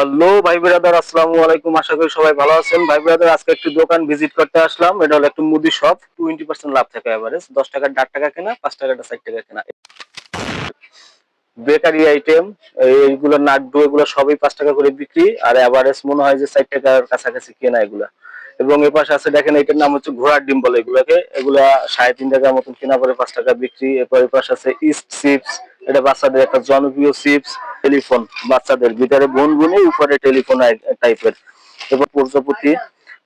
Hello, ভাই brother, আসসালামু আলাইকুম। আশা করি সবাই ভালো আছেন। ভাই ব্রাদার, আজকে একটি দোকান ভিজিট করতে আসলাম। এটা হলো একটা মুদি শপ। টোয়েন্টি পার্সেন্ট লাভ থাকে এভারেজ দশ টাকার ডাক টাকা কেনা, পাঁচ টাকাটা ষাট টাকা কেনা। বেকারি আইটেম এইগুলো নাড্ডু এগুলো সবই পাঁচ টাকা করে বিক্রি। আর এভারেজ মনে হয় যে ষাট টাকার কাছাকাছি কেনা এগুলা। এবং এ পাশে আছে, দেখেন, এটার নাম হচ্ছে ঘোড়ার ডিম বলে এগুলোকে। এগুলা সাড়ে তিন টাকার মতন কেনা পরে পাঁচ টাকা বিক্রি। এরপর এ পাশে আছে ইস্ট চিপস এটা বাচ্চাদের একটা জনপ্রিয় চিপস টেলিফোন, বাচ্চাদের ভিতরে বোন বুনে উপরে টেলিফোন টাইপের। এবার প্রজাপতি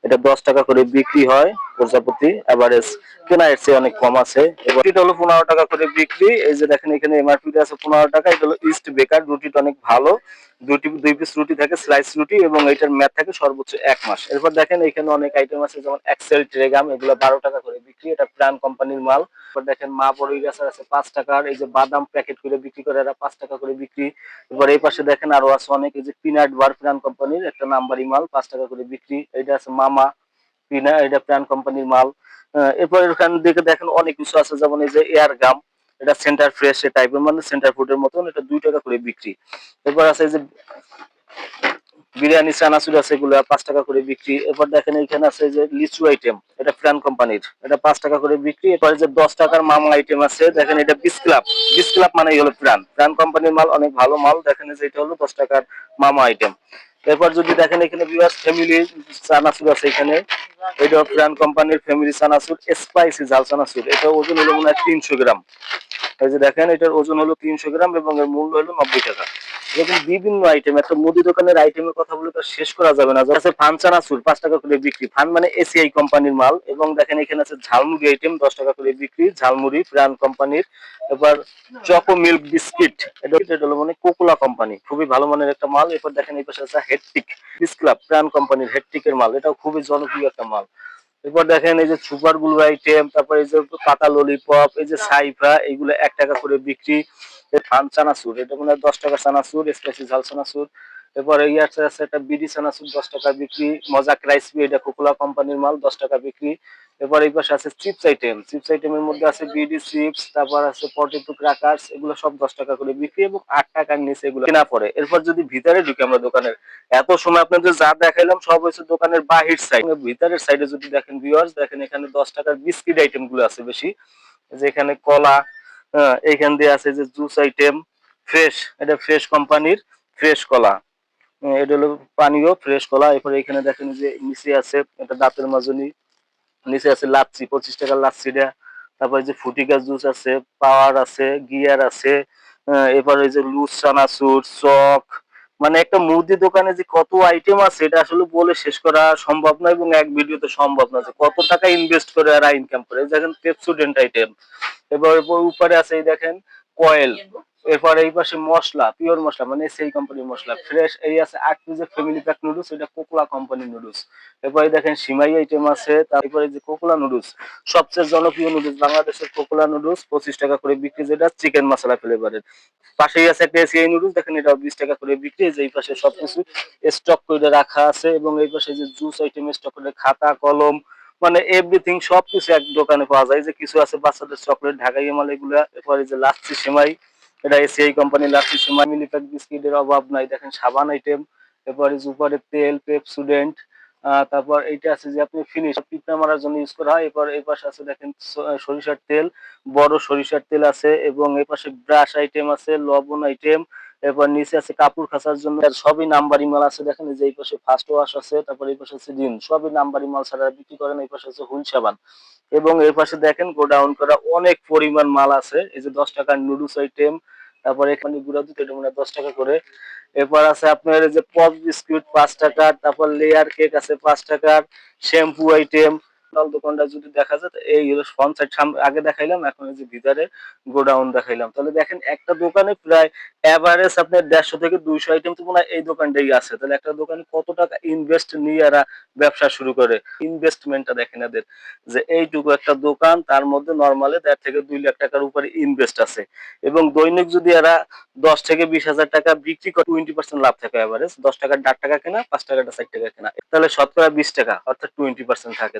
এটা দশ টাকা করে বিক্রি হয়। প্রজাপতি এভারেজ কেনা এর চেয়ে অনেক কম আছে। এবার হলো পনেরো টাকা করে বিক্রি। এই যে দেখেন এখানে এমআরপি আছে পনেরো টাকা। এটা হলো ইস্ট বেকার রুটিটা অনেক ভালো। দুটি, দুই পিস রুটি থাকে স্লাইস রুটি এবং এটার ম্যাথ থাকে সর্বোচ্চ এক মাস। এরপর দেখেন এখানে অনেক আইটেম আছে, যেমন এক্সেল ট্রেগাম এগুলো বারো টাকা করে বিক্রি। এটা প্রাণ কোম্পানির মাল। এরপর দেখেন মা বড়ই গাছের আছে পাঁচ টাকার। এই যে বাদাম প্যাকেট করে বিক্রি করে এরা পাঁচ টাকা করে বিক্রি। এবার এই পাশে দেখেন আরও আছে অনেক। এই যে পিনাট বার প্রাণ কোম্পানির একটা নাম্বারি মাল, পাঁচ টাকা করে বিক্রি। এটা আছে মামা। পিনা এটা প্রাণ কোম্পানির মাল। এরপর এখান দিকে দেখেন অনেক কিছু আছে, যেমন এই যে এয়ার গাম এটা সেন্টার ফ্রেশ টাইপের মানে সেন্টার ফুডের মতন এটা দুই টাকা করে বিক্রি। এরপর আছে যে বিরিয়ানি, চানাচুর আছে এগুলো, পাঁচ টাকা করে বিক্রি। এরপর দেখেন এখানে আছে যে লিচু আইটেম এটা প্ল্যান কোম্পানির, এটা পাঁচ টাকা করে বিক্রি। এরপরে যে দশ টাকার মামা আইটেম আছে, দেখেন এটা বিস্ক্লাব বিস্ক্লাব মানে হলো প্রাণ। প্রাণ কোম্পানির মাল, অনেক ভালো মাল, দেখেন যে এটা হলো দশ টাকার মামা আইটেম এরপর যদি দেখেন এখানে বিভাস ফ্যামিলি চানাচুর আছে এখানে। এটা প্রাণ কোম্পানির ফ্যামিলি চানাচুর, স্পাইসি ঝাল চানাচুর। এটা ওজন হলো মনে হয় তিনশো গ্রাম। এই যে দেখেন, এটার ওজন হলো তিনশো গ্রাম এবং এর মূল্য হলো নব্বই টাকা। এরকম বিভিন্ন আইটেম একটা মুদি দোকানের আইটেমের কথা বলে তো শেষ করা যাবে না। আছে ফান চানাচুর পাঁচ টাকা করে বিক্রি। ফান মানে এসিআই কোম্পানির মাল এবং দেখেন এখানে আছে ঝালমুড়ি আইটেম দশ টাকা করে বিক্রি, ঝালমুড়ি, প্রাণ কোম্পানির। এবার চকো মিল্ক বিস্কিট, এটা হলো মানে কোকোলা কোম্পানি, খুবই ভালো মানের একটা মাল। এরপর দেখেন এই পাশে আছে হেডটিক বিস্ক্লাব, প্রাণ কোম্পানির হেডটিকের মাল, এটাও খুবই জনপ্রিয় একটা মাল। এরপর দেখেন এই যে সুপারগুলো আইটেম তারপর এই যে পাতা ললিপপ এই যে সাইফা, এইগুলো এক টাকা করে বিক্রি। থান চানাচুর, এটা মনে হয় দশ টাকা চানাচুর, স্পাইসি ঝাল চানাচুর। এরপর এই আছে একটা বিডি চানাচুর, দশ টাকা বিক্রি। মজা ক্রাইসপি এটা কোকোলা কোম্পানির মাল, দশ টাকা বিক্রি। এরপর এই পাশে আছে চিপস আইটেম। চিপস আইটেমের মধ্যে আছে বিডি চিপস, তারপর আছে পটেটো ক্রাকার্স এগুলো সব দশ টাকা করে বিক্রি এবং আট টাকার নিচে এগুলো কেনা পড়ে। এরপর যদি ভিতরে ঢুকে আমরা দোকানের, এত সময় আপনাদের যা দেখাইলাম সব হচ্ছে দোকানের বাহির সাইড ভিতরের সাইডে যদি দেখেন ভিউয়ার্স দেখেন এখানে দশ টাকার বিস্কিট আইটেমগুলো আছে বেশি। যে এখানে কলা এইখান দিয়ে আছে যে জুস আইটেম, ফ্রেশ, এটা ফ্রেশ কোম্পানির ফ্রেশ কলা। এটা হলো পানীয় ফ্রেশ কলা। এরপরে এখানে দেখেন যে নিচে আছে, এটা দাঁতের মাজনি, নিচে আছে লাচ্ছি, পঁচিশ টাকার লাচ্ছিটা তারপরে যে ফুটিকা জুস আছে, পাওয়ার আছে, গিয়ার আছে এরপরে যে লুজ, চানাচুর, চক মানে একটা মুদি দোকানে যে কত আইটেম আছে, এটা আসলে বলে শেষ করা সম্ভব না এবং এক ভিডিওতে সম্ভব না যে কত টাকা ইনভেস্ট করে আর ইনকাম করে। দেখেন পেপসুডেন্ট আইটেম এবার উপরে আছে এই দেখেন কয়েল এরপর এই পাশে মশলা পিওর মশলা মানে সেই কোম্পানির মশলা। ফ্রেশ এই আছে আট পিসের ফ্যামিলি প্যাক নুডলস এটা কোকলা কোম্পানির নুডলস এরপরে দেখেন সিমাই আইটেম আছে, তারপরে যে কোকোলা নুডলস সবচেয়ে জনপ্রিয় নুডলস বাংলাদেশের কোকলা নুডলস পঁচিশ টাকা করে বিক্রি, যেটা চিকেন মশলা ফ্লেভারের পাশেই আছে একটা এসিআই নুডলস দেখেন এটা বিশ টাকা করে বিক্রি যে এই পাশে সবকিছু স্টক করে রাখা আছে, এবং এই পাশে যে জুস আইটেম স্টক করে খাতা, কলম মানে এভরিথিং সবকিছু এক দোকানে পাওয়া যায়। যে কিছু আছে বাচ্চাদের চকলেট ঢাকাই মাল, এগুলা। এরপরে যে লাচ্ছি, সেমাই। এটা এসিআই কোম্পানি লাচ্ছি সময় মিলিপ্যাক বিস্কিটের অভাব নাই। দেখেন, সাবান আইটেম এরপরে যে উপরে তেল পেপসুডেন্ট তারপর এইটা আছে যে আপনি ফিনিশ পিঁপড়া মারার জন্য ইউজ করা হয়। এরপর এই পাশে আছে, দেখেন সরিষার তেল, বড় সরিষার তেল আছে এবং এই পাশে ব্রাশ আইটেম আছে, লবণ আইটেম এরপর নিচে আছে কাপড় খাসার জন্য। সবই নাম্বারি মাল আছে, দেখেন যে এই পাশে ফার্স্ট ওয়াশ আছে, তারপর এই পাশে আছে ডিম সবই নাম্বারি মাল ছাড়া বিক্রি করেন এই পাশে আছে হুল সাবান। এবং এর পাশে দেখেন গোডাউন করা অনেক পরিমাণ মাল আছে। এই যে দশ টাকার নুডলস আইটেম তারপর এখানে গুঁড়া দুধ এটা মানে দশ টাকা করে। এরপর আছে আপনার যে পপ বিস্কুট পাঁচ টাকার, তারপর লেয়ার কেক আছে পাঁচ টাকার শ্যাম্পু আইটেম দোকানটা যদি দেখা যায়, এই হলো ফ্রন্ট সাইড আগে দেখাইলাম, এখন এই যে ভিতরে গোডাউন দেখাইলাম। তাহলে দেখেন একটা দোকানে প্রায় এভারেজ আপনার দেড়শো থেকে দুইশো আইটেম তো মনে এই দোকানটাই আছে। তাহলে একটা দোকানে কত টাকা ইনভেস্ট নিয়ে এরা ব্যবসা শুরু করে? ইনভেস্টমেন্টটা দেখেন এদের। যে এইটুকু একটা দোকান, তার মধ্যে নর্মালি দেড় থেকে দুই লাখ টাকার উপরে ইনভেস্ট আছে। এবং দৈনিক যদি এরা দশ থেকে বিশ হাজার টাকা বিক্রি করে টোয়েন্টি পার্সেন্ট লাভ থাকে এভারেজ দশ টাকার ডাক টাকা কেনা, পাঁচ টাকাটা ষাট টাকা কেনা। তাহলে শতকরা বিশ টাকা, অর্থাৎ টোয়েন্টি পার্সেন্ট থাকে।